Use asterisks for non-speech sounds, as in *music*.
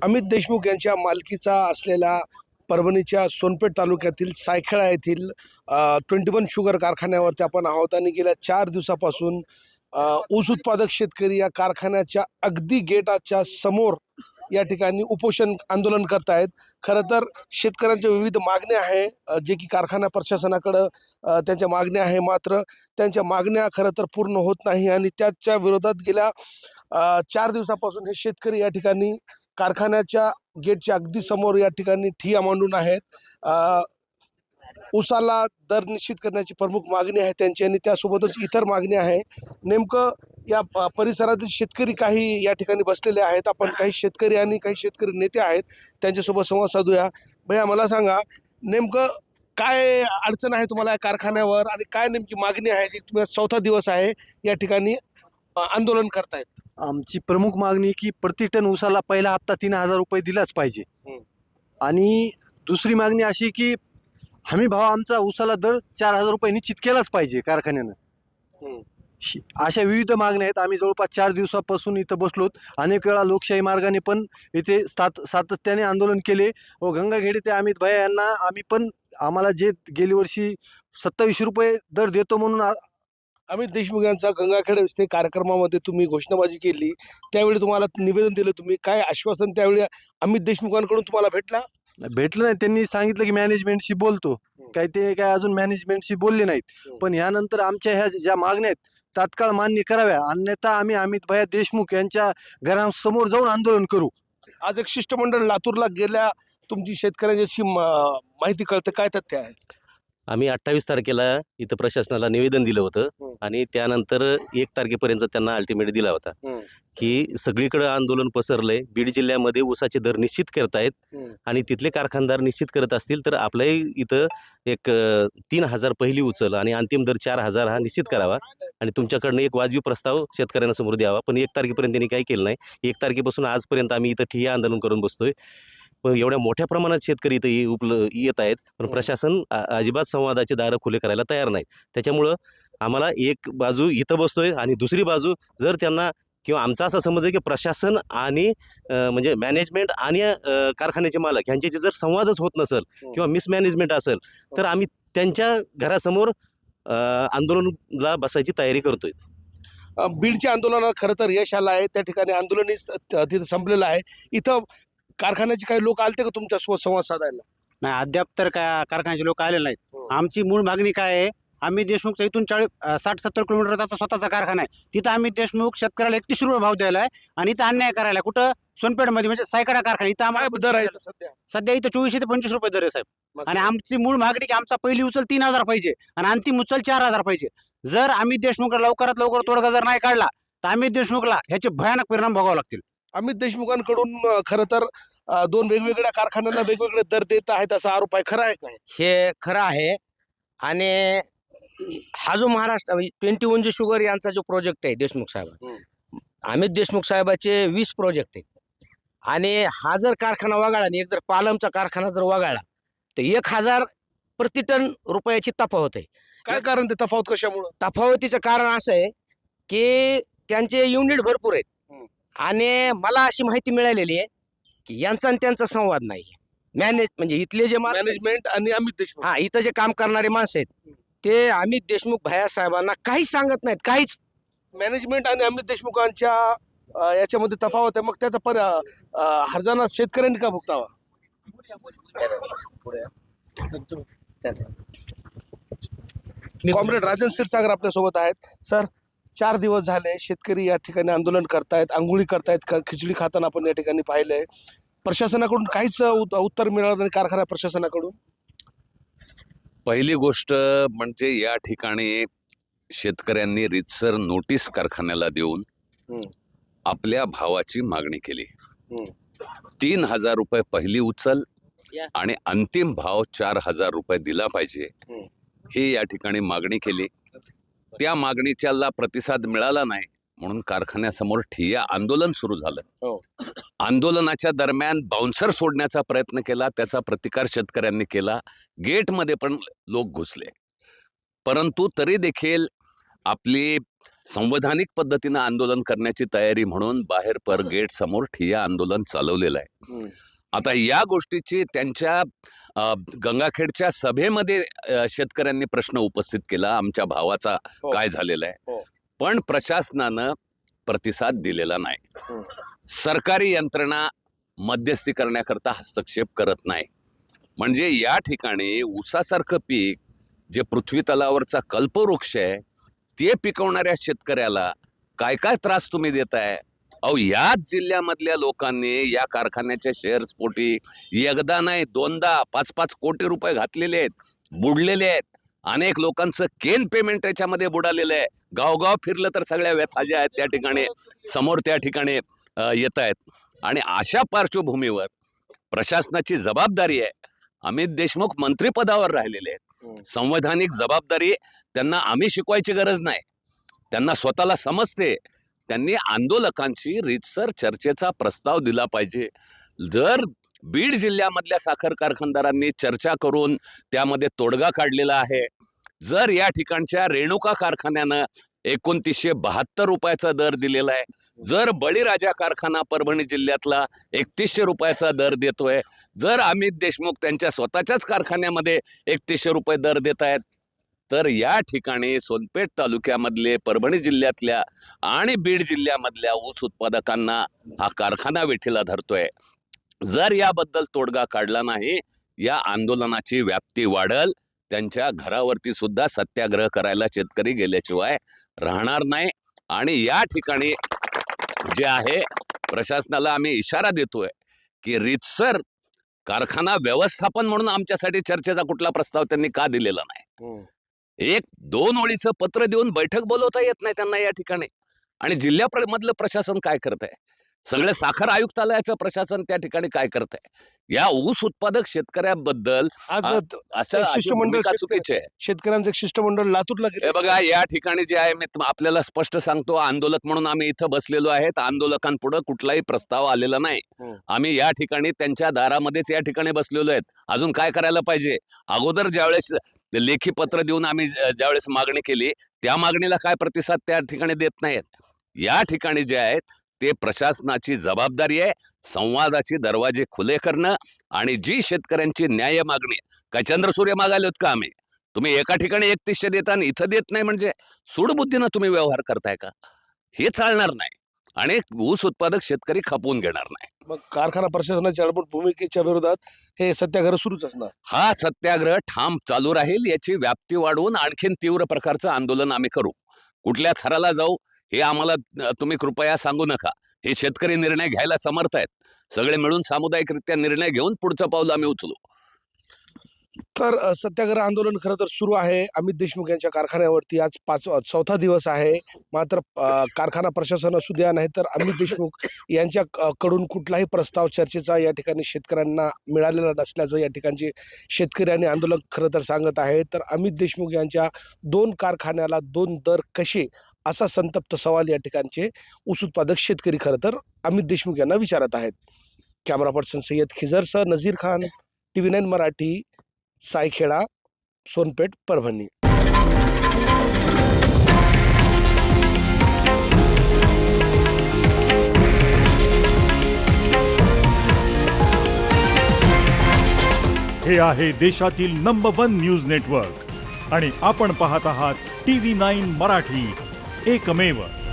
अमित देशमुख यांच्या मालकीचा असलेल्या परभणीच्या सोनपेठ तालुक्यातील सायखेळा येथील ट्वेंटी वन शुगर कारखान्यावरती आपण आहोत आणि गेल्या चार दिवसापासून ऊस उत्पादक शेतकरी या कारखान्याच्या अगदी गेटाच्या समोर या ठिकाणी उपोषण आंदोलन करत आहेत खरं तर शेतकऱ्यांच्या विविध मागण्या आहे जे की कारखाना प्रशासनाकडं त्यांच्या मागण्या आहे मात्र त्यांच्या मागण्या खरं तर पूर्ण होत नाही आणि त्याच्या विरोधात गेल्या चार दिवसापासून हे शेतकरी या ठिकाणी कारखान्याच्या गेटच्या अगदी समोर या ठिकाणी ठिया मांडून आहेत. उसाला दर निश्चित करण्याची प्रमुख मागणी आहे त्यांची आणि त्यासोबतच इतर मागणी आहे. नेमकं या परिसरातील शेतकरी काही या ठिकाणी बसलेले आहेत. आपण काही शेतकरी आणि काही शेतकरी नेते आहेत. त्यांच्यासोबत संवाद साधूया. भैया मला सांगा नेमकं काय अडचण आहे तुम्हाला या कारखान्यावर आणि काय नेमकी मागणी आहे? जी तुम्हाला चौथा दिवस आहे या ठिकाणी. आंदोलन करतायत. आमची प्रमुख मागणी की प्रति टन ऊसाला पहिला हप्ता तीन हजार रुपये दिलाच पाहिजे. हम्म. आणि दुसरी मागणी अशी की हमी भाव आमचा ऊसाला दर चार हजार रुपये निश्चित केलाच पाहिजे कारखान्यानं. हम्म. शी- अशा विविध मागण्या आहेत. आम्ही जवळपास चार दिवसापासून इथं बसलोत अनेक वेळा लोकशाही मार्गाने पण इथे सात सातत्याने आंदोलन केले. व गंगाखेडे ते अमित भाई यांना आम्ही पण आम्हाला जे गेली वर्षी सत्तावीसशे रुपये दर देतो म्हणून आ- अमित देशमुख यांचा गंगाखेड येथे कार्यक्रमामध्ये तुम्ही घोषणाबाजी केली. त्यावेळी तुम्हाला निवेदन दिलं तुम्ही. काय आश्वासन त्यावेळी अमित देशमुखांकडून तुम्हाला भेटला? भेटलं नाही. त्यांनी सांगितलं की मॅनेजमेंटशी बोलतो. काही ते काय अजून मॅनेजमेंटशी बोलले नाहीत. हम्म. पण यानंतर आमच्या ह्या ज्या मागण्या आहेत तात्काळ मान्य कराव्या. अन्यथा आम्ही अमित भैया देशमुख यांच्या घरासमोर जाऊन आंदोलन करू. आज एक शिष्टमंडळ लातूरला गेल्या तुमची शेतकऱ्यांची माहिती कळते. काय तथ्य आहे? आम्ही अठ्ठावीस तारखेला इथं प्रशासनाला निवेदन दिलं होतं. आणि त्यानंतर एक तारखेपर्यंत त्यांना अल्टिमेट दिला होता. की सगळीकडे आंदोलन पसरलंय बीड जिल्ह्यामध्ये ऊसाचे दर निश्चित करतायत. आणि तिथले कारखानदार निश्चित करत असतील तर आपल्याही इथं एक तीन हजार पहिली उचल आणि अंतिम दर चार हजार हा निश्चित करावा आणि तुमच्याकडनं एक वाजवी प्रस्ताव शेतकऱ्यांना समोर द्यावा पण एक तारखेपर्यंत त्यांनी काही केलं नाही एक तारखेपासून आजपर्यंत आम्ही इथं ठिय्या आंदोलन करून बसतोय पण एवढ्या मोठ्या प्रमाणात शेतकरी इथं उपल येत आहेत. पण हं. प्रशासन अजिबात संवादाचे दारं खुले करायला तयार नाहीत. त्याच्यामुळं आम्हाला एक बाजू इथं बसतोय आणि दुसरी बाजू जर त्यांना किंवा आमचा असा समज आहे की प्रशासन आणि म्हणजे मॅनेजमेंट आणि कारखान्याचे मालक यांच्याचे जर संवादच होत नसेल हं. किंवा मिसमॅनेजमेंट असेल तर आम्ही त्यांच्या घरासमोर आंदोलनला बसायची तयारी करतोय. बीडच्या आंदोलनात खरं तर यश आलं आहे. त्या ठिकाणी आंदोलनही तिथं संपलेलं आहे. इथं कारखान्याचे काही लोक आलते का तुमच्यासोबत संवाद साधायला? नाही अद्याप तर काय कारखान्याचे लोक आले नाहीत. हो. आमची मूळ मागणी काय आहे आम्ही देशमुखचा इथून चाळीस साठ सत्तर किलोमीटरचा स्वतःचा कारखाना आहे. तिथं आम्ही देशमुख शेतकऱ्याला एकतीस रुपये भाव द्यायला आहे आणि इथं अन्याय करायला. कुठं? सोनपेठमध्ये म्हणजे सायकडा कारखाना इथं आम्हाला दर आहे सध्या? सध्या इथं चोवीसशे ते पंचवीस रुपये दर आहे साहेब. आणि आमची मूळ मागणी की आमचा पहिली उचल तीन हजार पाहिजे आणि अंतिम उचल चार हजार पाहिजे. जर आम्ही देशमुखला लवकरात लवकर तोडगा जर नाही काढला तर आम्ही देशमुखला ह्याचे भयानक परिणाम भोगावे लागतील. अमित देशमुखांकडून खरं तर दोन वेगवेगळ्या कारखान्यांना वेगवेगळे दर देत आहेत असा आरोप आहे. खरा आहे काय? हे खरं आहे. आणि हा जो महाराष्ट्र ट्वेंटी वन जे शुगर यांचा जो प्रोजेक्ट आहे देशमुख साहेब अमित देशमुख साहेबाचे वीस प्रोजेक्ट आहेत. आणि हा जर कारखाना वगाळला आणि एक जर पालमचा कारखाना जर वगाळला तर एक हजार प्रति टन रुपयाची तफावत आहे. काय कारण ते तफावत कशामुळं? तफावतीचं कारण असं आहे की त्यांचे युनिट भरपूर आहेत. आणि मला अशी माहिती मिळालेली आहे की यांचा आणि त्यांचा संवाद नाही. मॅनेज म्हणजे इथले जे मॅनेजमेंट आणि अमित देशमुख. हा इथं जे काम करणारे माणसं आहेत ते अमित देशमुख भैया साहेबांना काहीच सांगत नाहीत काहीच. मॅनेजमेंट आणि अमित देशमुखांच्या अ, याच्यामध्ये तफावत आहे. मग त्याचा पर अ, हरजाना शेतकऱ्यांनी का भुगतावा? *laughs* कॉम्रेड राजन क्षीरसागर आपल्यासोबत आहेत. सर चार दिवस झाले शेतकरी या ठिकाणी आंदोलन करतायत आंघोळी करतायत खिचडी खाताना आपण या ठिकाणी पाहिलंय प्रशासनाकडून काहीच उत- उत्तर मिळालं नाही कारखाना प्रशासनाकडून पहिली गोष्ट म्हणजे या ठिकाणी शेतकऱ्यांनी रितसर नोटीस कारखान्याला देऊन. आपल्या भावाची मागणी केली. तीन हजार रुपये पहिली उचल. आणि अंतिम भाव चार हजार रुपये दिला पाहिजे. ही या ठिकाणी मागणी केली त्या मागणीच्याला प्रतिसाद मिळाला नाही म्हणून कारखान्यासमोर ठिय्या आंदोलन सुरू झालं हो. आंदोलनाच्या दरम्यान बाउन्सर सोडण्याचा प्रयत्न केला त्याचा प्रतिकार शेतकऱ्यांनी केला गेटमध्ये पण लोक घुसले परंतु तरी देखील आपली संवैधानिक पद्धतीनं आंदोलन करण्याची तयारी म्हणून बाहेर पर गेट समोर ठिय्या आंदोलन चालवलेलं आहे. आता या गोष्टीची त्यांच्या गंगाखेडच्या सभेमध्ये शेतकऱ्यांनी प्रश्न उपस्थित केला आमच्या भावाचा हो. काय झालेला आहे हो. पण प्रशासनानं प्रतिसाद दिलेला नाही. सरकारी यंत्रणा मध्यस्थी करण्याकरता हस्तक्षेप करत नाही म्हणजे या ठिकाणी ऊसासारखं पीक जे पृथ्वी तलावरचा कल्पवृक्ष आहे ते पिकवणाऱ्या शेतकऱ्याला काय काय त्रास तुम्ही देताय अहो याच जिल्ह्यामधल्या लोकांनी या कारखान्याच्या शेअर्स पोटी एकदा नाही दोनदा पाच पाच कोटी रुपये घातलेले आहेत बुडलेले आहेत. अनेक लोकांचं केन पेमेंट त्याच्यामध्ये बुडालेलं आहे. गावगाव फिरलं तर सगळ्या व्यथा ज्या आहेत त्या ठिकाणी समोर त्या ठिकाणी येत आहेत. आणि अशा पार्श्वभूमीवर प्रशासनाची जबाबदारी आहे. अमित देशमुख मंत्रिपदावर राहिलेले आहेत. संवैधानिक जबाबदारी त्यांना आम्ही शिकवायची गरज नाही. त्यांना स्वतःला समजते. त्यांनी आंदोलकांशी रीतसर चर्चेचा प्रस्ताव दिला पाहिजे. जर बीड जिल्ह्यामधल्या साखर कारखानदारांनी चर्चा करून त्यामध्ये तोडगा काढलेला आहे जर या ठिकाणच्या रेणुका कारखान्यानं एकोणतीसशे बहात्तर रुपयाचा दर दिलेला आहे जर बळीराजा कारखाना परभणी जिल्ह्यातला एकतीसशे रुपयाचा दर देतोय जर अमित देशमुख त्यांच्या स्वतःच्याच कारखान्यामध्ये एकतीसशे रुपये दर देत आहेत तर या ठिकाणी सोनपेठ तालुक्यामधले परभणी जिल्ह्यातल्या आणि बीड जिल्ह्यामधल्या ऊस उत्पादकांना हा कारखाना वेठीला धरतोय. जर याबद्दल तोडगा काढला नाही या आंदोलनाची व्याप्ती वाढल त्यांच्या घरावरती सुद्धा सत्याग्रह करायला शेतकरी गेल्याशिवाय राहणार नाही. आणि या ठिकाणी जे आहे प्रशासनाला आम्ही इशारा देतोय की रितसर कारखाना व्यवस्थापन म्हणून आमच्यासाठी चर्चेचा कुठला प्रस्ताव त्यांनी का दिलेला नाही? हो. एक दोन ओळीचं पत्र देऊन बैठक बोलवता येत नाही त्यांना या ठिकाणी. आणि जिल्ह्यामधलं प्रशासन काय करत आहे सगळे साखर आयुक्तालयाचं प्रशासन त्या ठिकाणी काय करत आहे या ऊस उत्पादक शेतकऱ्याबद्दल शिष्टमंडळ चुकीची आहे. शेतकऱ्यांचं शिष्टमंडळ लातूरला हे बघा या ठिकाणी जे आहे मी आपल्याला स्पष्ट सांगतो आंदोलक म्हणून आम्ही इथं बसलेलो आहेत. आंदोलकांपुढे कुठलाही प्रस्ताव आलेला नाही. आम्ही या ठिकाणी त्यांच्या दारामध्येच या ठिकाणी बसलेलो आहेत. अजून काय करायला पाहिजे? अगोदर ज्यावेळेस लेखी पत्र देऊन आम्ही ज्या- ज्यावेळेस मागणी केली त्या मागणीला काय प्रतिसाद त्या ठिकाणी देत नाहीत. या ठिकाणी जे आहेत ते प्रशासनाची जबाबदारी आहे संवादाची दरवाजे खुले करणं आणि जी शेतकऱ्यांची न्याय मागणी काय चंद्रसूर्य मागायला का आम्ही? तुम्ही एका ठिकाणी एकतीसशे देता आणि इथं देत नाही म्हणजे सूडबुद्धीनं तुम्ही व्यवहार करताय का? हे चालणार नाही आणि ऊस उत्पादक शेतकरी खपवून घेणार नाही. मग कारखाना प्रशासनाच्या अडबड भूमिकेच्या विरोधात हे सत्याग्रह सुरूच असणार. हा सत्याग्रह ठाम चालू राहील याची व्याप्ती वाढवून आणखीन तीव्र प्रकारचं आंदोलन आम्ही करू. कुठल्या थराला जाऊ हे आम्हाला तुम्ही कृपया सांगू नका. हे शेतकरी निर्णय घ्यायला समर्थ आहेत. सगळे मिळून सामुदायिकरित्या निर्णय घेऊन पुढचं पाऊल आम्ही उचलू. तर सत्याग्रह आंदोलन खरं तर सुरू आहे. अमित देशमुख यांच्या कारखान्यावरती आज पाच चौथा दिवस आहे. मात्र कारखाना प्रशासन असू द्या नाही तर अमित देशमुख यांच्या कडून कुठलाही प्रस्ताव चर्चेचा या ठिकाणी शेतकऱ्यांना मिळालेला नसल्याचं या ठिकाणचे शेतकरी आणि आंदोलक खरं तर सांगत आहे तर अमित देशमुख यांच्या दोन कारखान्याला दोन दर कसे असा संतप्त सवाल या ठिकाणचे ऊस उत्पादक शेतकरी खरं तर अमित देशमुख यांना विचारत आहेत. Camera person Sayyad खिजरसह Nazir Khan T V nine Marathi Saykheda Sonpeth Parbhani. हे आहे देशातील नंबर वन न्यूज नेटवर्क आणि आपण पाहत आहात टी व्ही नाईन मराठी. एकमेव.